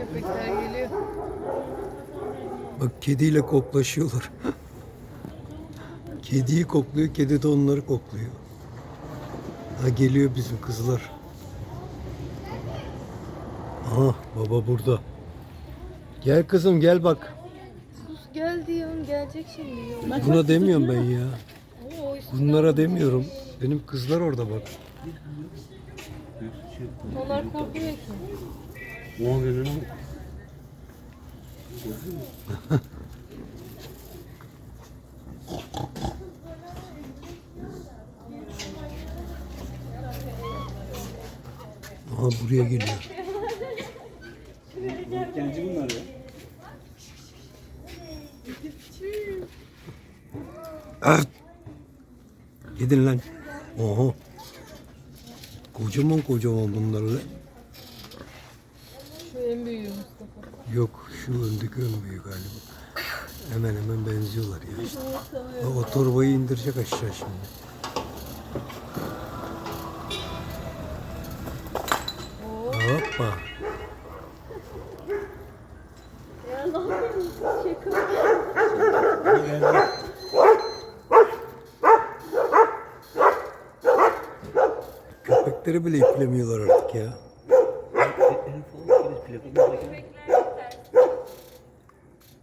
Köpekler geliyor. Bak kediyle koklaşıyorlar. Kediyi kokluyor, kedi de onları kokluyor. Ha geliyor bizim kızlar. Aha baba burada. Gel kızım gel bak. Sus gel diyorsun gelecek şimdi. Buna demiyorum ben ya. Bunlara demiyorum. Benim kızlar orada bak. Onlar korkuyor ki. Gününü Aha buraya geliyor. Genci bunlar ya. Evet. Gidin lan. Oha. Kocaman kocaman bunlarla. Şu en büyüğü Mustafa. Yok şu öndeki ön büyük galiba. Hemen hemen benziyorlar ya. O, o torbayı indirecek aşağı şimdi. Hoppa. Ya ne yapıyorsun? Şaka. Köpekleri bile iplemiyorlar artık ya.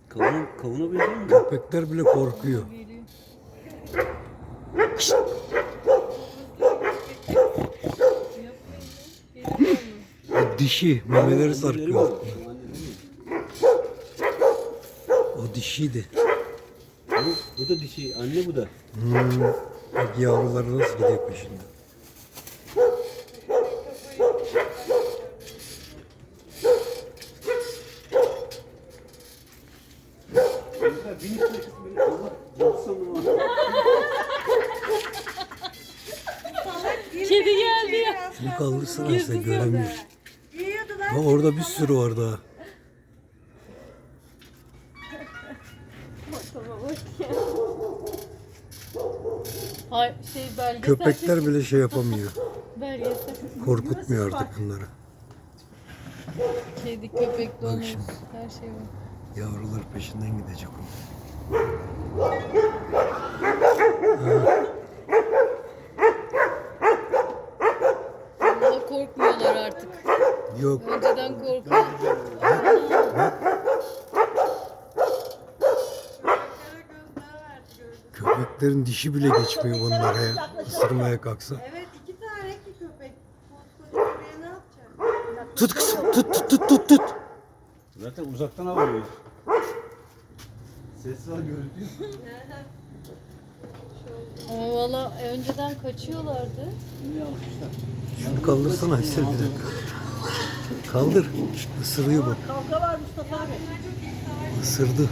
Kavuna, kavuna benziyor mu? Köpekler bile korkuyor. O dişi memeleri sarkıyor. O dişiydi. Bu, bu da dişi. Anne bu da. Hmm. Bak yavruları nasıl gidiyor peşinde. Bin Allah. Kedi geldi ya. Şunu kaldırsana sen göremiyorsun. Bak orada bir sürü var daha. Hay şey belgesel. Köpekler bile şey yapamıyor. Belgesel. Korkutmuyor artık bunları. Kedi, köpek, domuz. şimdi. Her şey var. Yavrular peşinden gidecek onun. Ama korkmuyorlar artık. Yok Önceden korkuyor. köpeklerin dişi bile geçmiyor bunlara ya. Isırmaya kalksa. Evet iki tane ki köpek. Koskoca köpeğe ne yapacak? Tut kızım tut tut tut tut tut. Zaten uzaktan avlıyor. Ses var görüntü yok. Ama valla önceden kaçıyorlardı. Şunu kaldırsana Aysel bir dakika. Kaldır. Isırıyor bak. Kavga var Mustafa abi. Isırdı.